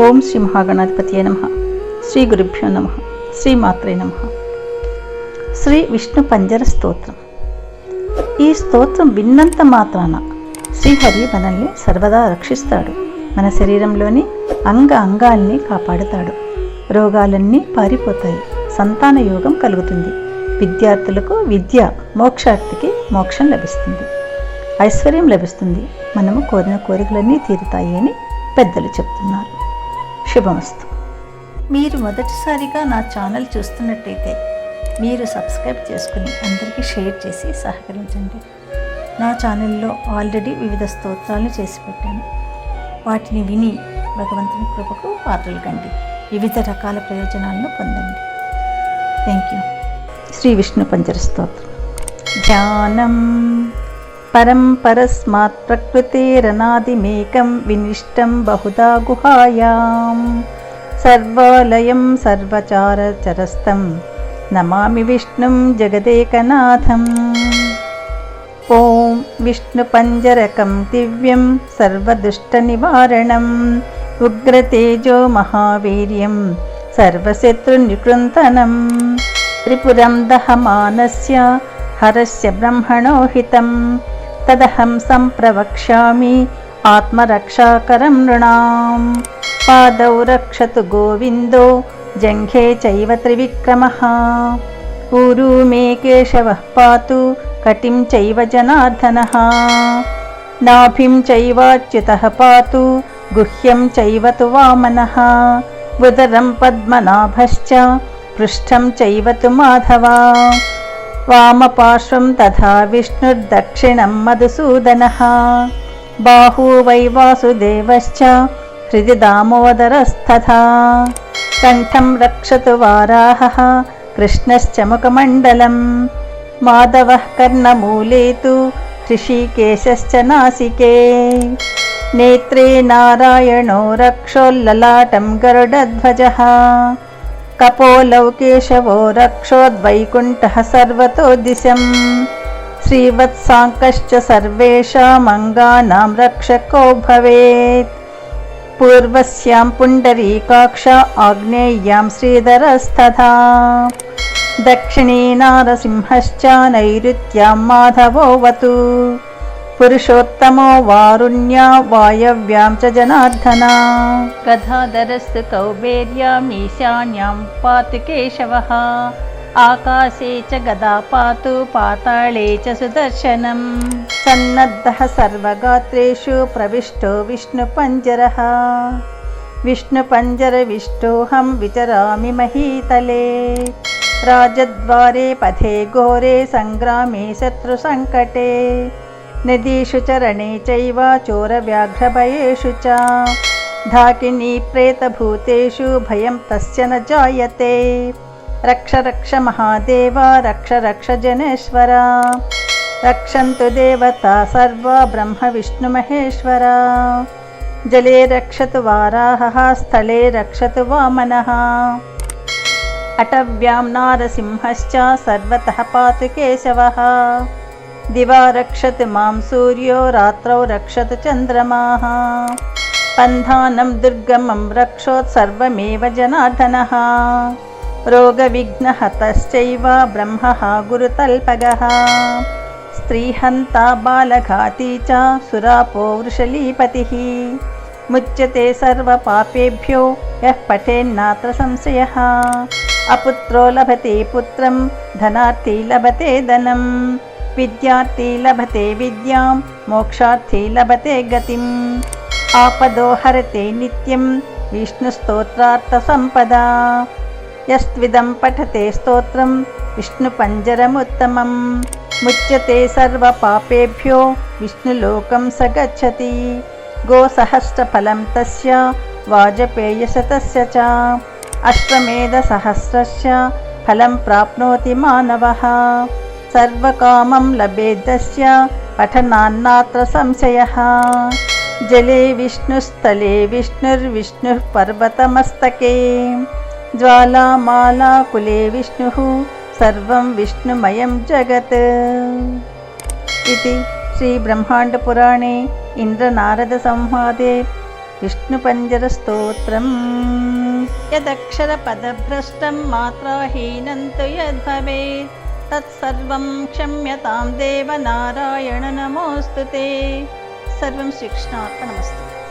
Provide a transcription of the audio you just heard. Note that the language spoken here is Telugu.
ఓం శ్రీ మహాగణాధిపతియే నమ. శ్రీ గురుభ్యో నమ. శ్రీ మాత్రే నమ. శ్రీ విష్ణు పంజర స్తోత్రం. ఈ స్తోత్రం విన్నంత మాత్రాన శ్రీహరి మనల్ని సర్వదా రక్షిస్తాడు. మన శరీరంలోని అంగ అంగాల్ని కాపాడుతాడు. రోగాలన్నీ పారిపోతాయి. సంతాన యోగం కలుగుతుంది. విద్యార్థులకు విద్య మోక్షార్థికి మోక్షం లభిస్తుంది. ఐశ్వర్యం లభిస్తుంది. మనము కోరిన కోరికలన్నీ తీరుతాయి అని పెద్దలు చెప్తున్నారు. శుభమస్తు. మీరు మొదటిసారిగా నా ఛానల్ చూస్తున్నట్టయితే మీరు సబ్స్క్రైబ్ చేసుకుని అందరికీ షేర్ చేసి సహకరించండి. నా ఛానల్లో ఆల్రెడీ వివిధ స్తోత్రాలను చేసి పెట్టాను. వాటిని విని భగవంతుని కృపకు పాత్రలు కండి. వివిధ రకాల ప్రయోజనాలను పొందండి. Thank you Shri Vishnu Panjara Stotram. ధ్యానం. పరం పరస్మాత్ ప్రకృతిరనాదిమేకం వినిష్టం బహుదా గుహాయాం. సర్వాలయం సర్వచారచరస్థం నమామి విష్ణుం జగదేకనాథం. ఓం విష్ణుపంజరకం దివ్యం సర్వదుష్టనివారణం. ఉగ్రతేజో మహావీర్యం సర్వశత్రునికృంతనం. త్రిపురం దహమానస్య హరస్య బ్రహ్మణో హితం తదహం సంప్రవక్ష్యామి ఆత్మరక్షాకరం నృణాం పాదౌ రక్షతు గోవిందో జంఘే చైవ త్రివిక్రమः ఊరు మే కేశవः పాతు కటిం చైవ జనార్దనः నాభిం చైవాచ్యుతः పాతు గుహ్యం చైవ తు వామనः ఉదరం పద్మనాభశ్చ పృష్ఠం చైవ తు మాధవా వామపార్శ్వం తథా విష్ణుర్దక్షిణం మధుసూదనः బాహూ వై వాసుదేవశ్చ హృది దామోదరస్తథా కంఠం రక్షతు వారాహः కృష్ణశ్చ ముఖమండలం మాధవः కర్ణమూలే తు హృషీకేశశ్చ నాసికే నేత్రే నారాయణో రక్షోల్లలాటం గరుడధ్వజः कपोलौ केशवो रक्षोद्वैकुण्ठः सर्वतो दिशं श्रीवत्साङ्कश्च सर्वेषामङ्गानां रक्षको भवेत् पूर्वस्यां पुण्डरीकाक्ष आग्नेय्यां श्रीधरस्तथा दक्षिणे नारसिंहश्च नैऋत्यां माधवोऽवतु पुरुषोत्तमो वारुण्या वायव्यां च जनार्दना। गदाधरस्तु कौबेर्यामीशान्यां पातु केशवः। आकाशे च गदा पातु पाताळे च सुदर्शनं। सन्नद्धः सर्वगात्रेषु प्रविष्टो विष्णुपञ्जरः। विष्णुपञ्जरविष्टोऽहं विचरामि महीतले। राजद्वारे पथे घोरे सङ्ग्रामे शत्रुसङ्कटे नदीषु चरणे चैव चोरव्याघ्रभयेषु च ढाकिनी प्रेतभूतेषु भयं तस्य न जायते रक्ष रक्ष महादेव रक्ष रक्ष जनेश्वर रक्षन्तु देवता सर्वा ब्रह्मविष्णुमहेश्वरा जले रक्षतु वाराहः स्थले रक्षतु वामनः अटव्यां नारसिंहश्च सर्वतः पातु केशवः दिवा रक्षतु मां सूर्यो रात्रौ रक्षतु चन्द्रमाः पन्थानं दुर्गमं रक्षोत्सर्वमेव जनार्दनः रोगविघ्नहतश्चैव ब्रह्मः गुरुतल्पगः स्त्रीहन्ता बालघाती च सुरापो वृषलीपतिः मुच्यते सर्वपापेभ्यो यः पठेन्नात्र संशयः अपुत्रो लभते पुत्रं धनार्थी लभते धनम् विद्यार्थी लभते विद्यां मोक्षार्थी लभते गतिम् आपदो हरते नित्यं विष्णुस्तोत्रार्थसम्पदा यस्त्विदं पठते स्तोत्रं विष्णुपञ्जरमुत्तमं मुच्यते सर्वपापेभ्यो विष्णुलोकं स गच्छति गोसहस्रफलं तस्य वाजपेयशतस्य च अश्वमेधसहस्रस्य फलं प्राप्नोति मानवः सर्वकामं लभेदस्य पठनान्नात्र संशयः। जले विष्णुस्थले विष्णुर्विष्णुः पर्वतमस्तके। ज्वालामालाकुले विष्णुः सर्वं विष्णुमयं जगत्। इति श्रीब्रह्माण्डपुराणे इन्द्रनारदसंवादे विष्णुपञ्जरस्तोत्रम्। यदक्षरपदभ्रष्टं मात्राहीनं तु यद्भवेत् तत्सर्वं क्षम्यतां देवनारायण नमोऽस्तु ते। सर्वं श्रीकृष्णार्पणमस्तु